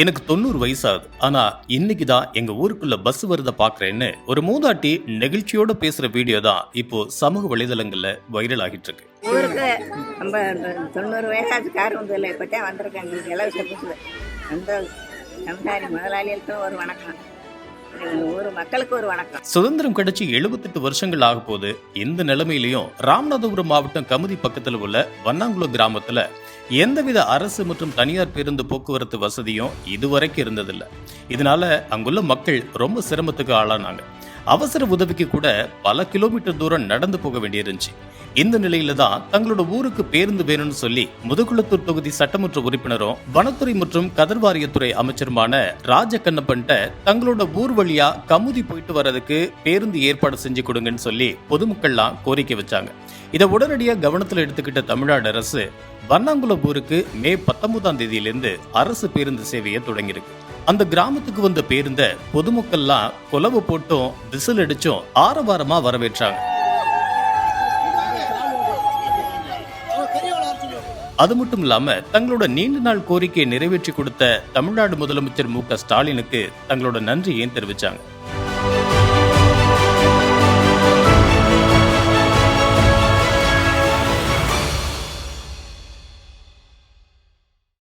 எனக்கு தொண்ணூறு வயசாகுது. ஆனா இன்னைக்கு தான் எங்க ஊருக்குள்ள பஸ் வருத பாக்குறேன்னு ஒரு மூதாட்டி நெகிழ்ச்சியோட பேசுற வீடியோ தான் இப்போ சமூக வலைதளங்கள்ல வைரல் ஆகிட்டு இருக்கு ஊருக்கு நம்ம தொண்ணூறு வயசாச்சு கார் வந்து இல்லை இப்போ தான் வந்திருக்காங்க எங்களுக்கு இலவச புதுசு அந்த சம்சாரி முதலாளிகளுக்கும் ஒரு வணக்கம். ஒரு மக்களுக்கு ஒரு வணக்கம். சுதந்திரம் கிடைச்சி எழுபத்தெட்டு வருஷங்கள் ஆக போது இந்த நிலைமையிலையும் ராமநாதபுரம் மாவட்டம் கமுதி பக்கத்தில் உள்ள வண்ணாங்குளம் கிராமத்துல எந்தவித அரசு மற்றும் தனியார் பேருந்து போக்குவரத்து வசதியும் இதுவரைக்கும் இருந்ததில்லை. இதனால அங்குள்ள மக்கள் ரொம்ப சிரமத்துக்கு ஆளானாங்க. அவசர உதவிக்கு கூட பல கிலோமீட்டர் தூரம் நடந்து போக வேண்டியிருந்துச்சு. இந்த நிலையில தான் தங்களோட ஊருக்கு பேருந்து வேணும்னு சொல்லி முதுகுளத்தூர் தொகுதி சட்டமன்ற உறுப்பினரும் வனத்துறை மற்றும் கதர்வாரியத்துறை அமைச்சருமான ராஜ கண்ணப்பன்ட்ட தங்களோட ஊர் வழியா கமுதி போயிட்டு வர்றதுக்கு பேருந்து ஏற்பாடு செஞ்சு கொடுங்கன்னு சொல்லி பொதுமக்கள்லாம் கோரிக்கை வச்சாங்க. இதை உடனடியா கவனத்துல எடுத்துக்கிட்ட தமிழ்நாடு அரசு வண்ணாங்குளம் ஊருக்கு மே பத்தொன்பதாம் தேதியிலிருந்து அரசு பேருந்து சேவையை தொடங்கியிருக்கு. அந்த கிராமத்துக்கு வந்த பேருந்த பொதுமக்கள்லாம் குலவு போட்டும் விசில் அடிச்சும் ஆரவாரமா வரவேற்றாங்க. அது மட்டும் இல்லாம தங்களோட நீண்ட நாள் கோரிக்கையை நிறைவேற்றி கொடுத்த தமிழ்நாடு முதலமைச்சர் மு ஸ்டாலினுக்கு தங்களோட நன்றியையும் தெரிவிச்சாங்க.